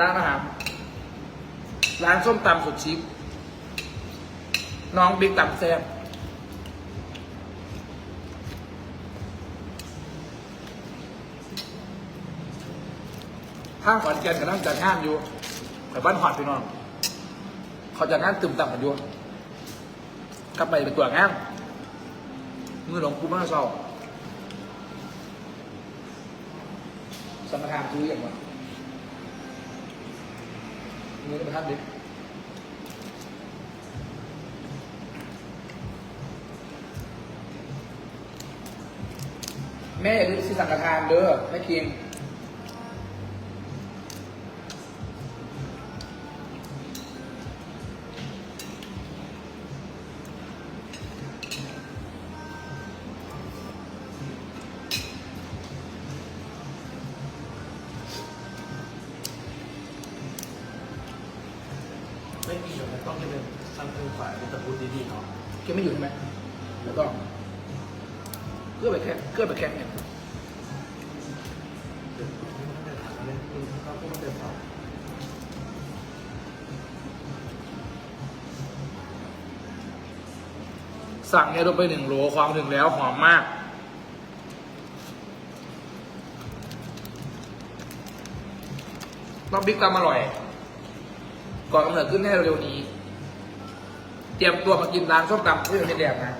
ร้านอาหาร ร้านส้มตำสุดชิคน้องบิ๊กตำแซ่บข้างขอนแก่นกับนั่งจัดงานอยู่ข่บ้านหอดพี่น้อง เขาจัดงานตึมต่ำกันอยู่กลับไปเป็นตัวงานมือหลวงปู่มาเศร้าสมรทานคืออย่างวะ มือประทับดิแม่อย่าลืมซื้อสังฆทานเด้อแม่คิง ไม่มีอยู่ในต้องจะเป็นซัมซุงฝ่ายเป็นตะปูดีๆเนาะแกไม่อยู่ใช่ไหมแล้วก็เกลือไปแค่เกลือไปแค่เนี่ยเดี๋ยวไม่ต้องไปถามเลยคุณเขาก็ไม่ได้ตอบสั่งเนี่ยลงไปหนึ่งโหลความถึงแล้วหอมมากน้องบิ๊กตำอร่อย ก่อนกำเนิดขึ้นแน่เร็วๆนี้ เตรียมตัวมากินร้านส้มตำที่เป็นแดกนะ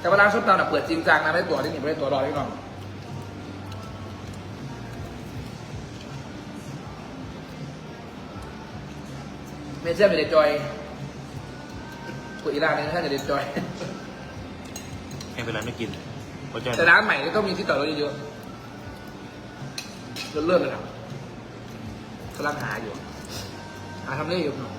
แต่ว่าร้านส้มตำน่ะเปิดจริงจังนะไม่ได้ตัวที่หนีไม่ได้ตัวรอที่น้อง เมเซียมเด็ดจอยตัวอีรานเนี่ยถ้าจะเด็ดจอยไม่เป็นไรไม่กินเพราะใจแต่ร้านใหม่นี่ต้องมีที่จอดรถเยอะๆเลื่อนๆเลยครับกำลังหาอยู่หาทำเลอยู่เนาะ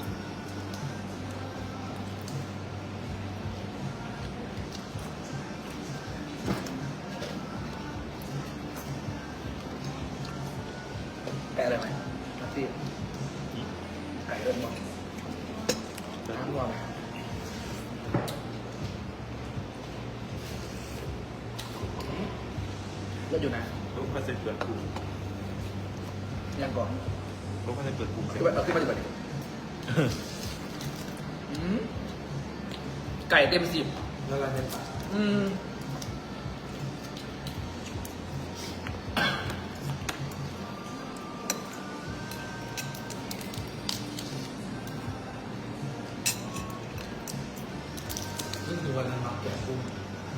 น้ำก่อนไหมเลือดอยู่นะลูกก็จะเปิดกลุ่มยังก่อนลูกก็จะเปิดกลุ่มขึ้นมาเอาขึ้นมาดีกว่าดิอืมไก่เต็มสิบแล้วเราในปาก อืม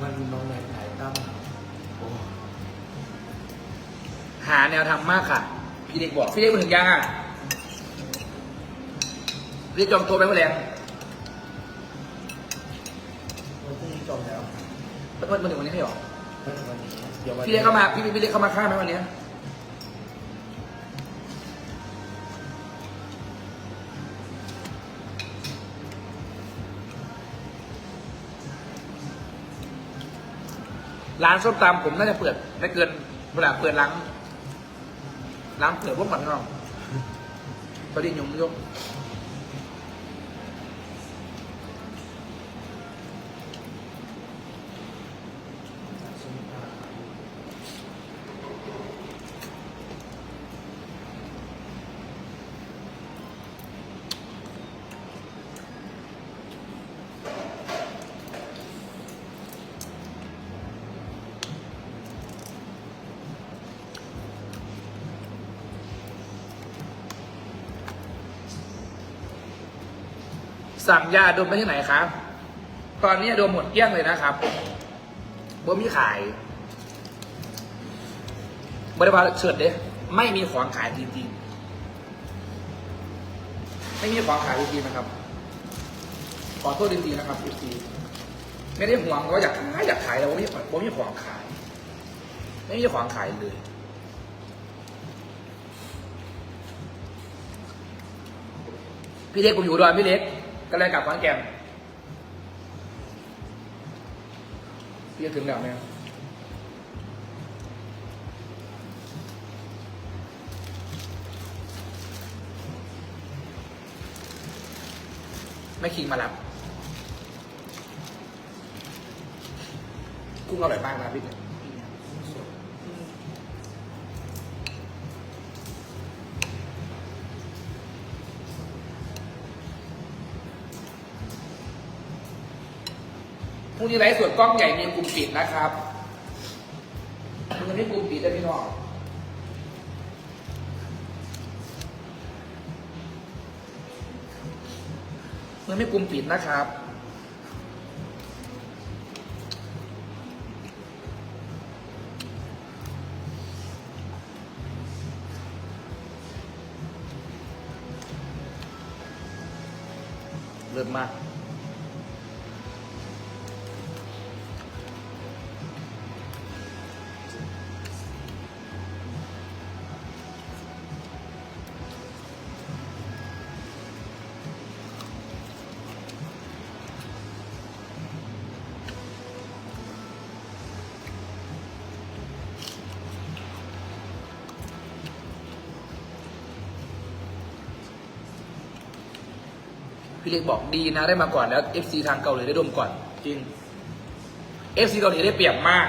งวันน้องไหนถ่ายตั้มโอ้หาแนวทำมากค่ะ พี่เด็กบอก พี่เด็กมาถึงยังอะพี่เด็กจองโต๊ะไปเมื่อไหร่วันพรุ่งนี้จองแล้วเมื่อเมื่อถึงวันนี้ไม่หรอไม่ถึงวันนี้เดี๋ยววันพี่เด็กเข้ามา พี่พี่เด็กเข้ามาค่ายไหมวันนี้ ร้านส้มตำผมน่าจะเปิดไม่เกินเวลาเปิดร้านร้านเปิดพวกมันน้องประเด็นยงยง สั่งยาดมไปที่ไหนครับ ตอนนี้ดมหมดเกลี้ยงเลยนะครับบ่มีขายบริบาลเฉิดเด้ไม่มีของขายจริงๆ ไม่มีของขายจริงๆนะครับ ขอโทษจริงๆนะครับจริงๆไม่ได้ห่วงว่าอยากขายอยากขายแต่ว่าไม่บ่มีของขาย ไม่มีของขายเลยพี่เล็กผมอยู่ดอนพี่เล็ก ก็เลยกลับขานแกมนพี่จะถึงแล้วเนี่ยไม่ขี่มารับกุ้งอร่อยมากนะพี่ รุ่งนี้ไลฟ์สดกล้องใหญ่มีกลุ่มปิดนะครับมันไม่กลุ่มปิดได้พี่น้องมันไม่กลุ่มปิดนะครับเลิศมาก พี่เล็กบอกดีนะได้มาก่อนแล้ว FC ทางเกาหลีได้ดมก่อน จริง FC เกาหลีได้เปรียบมาก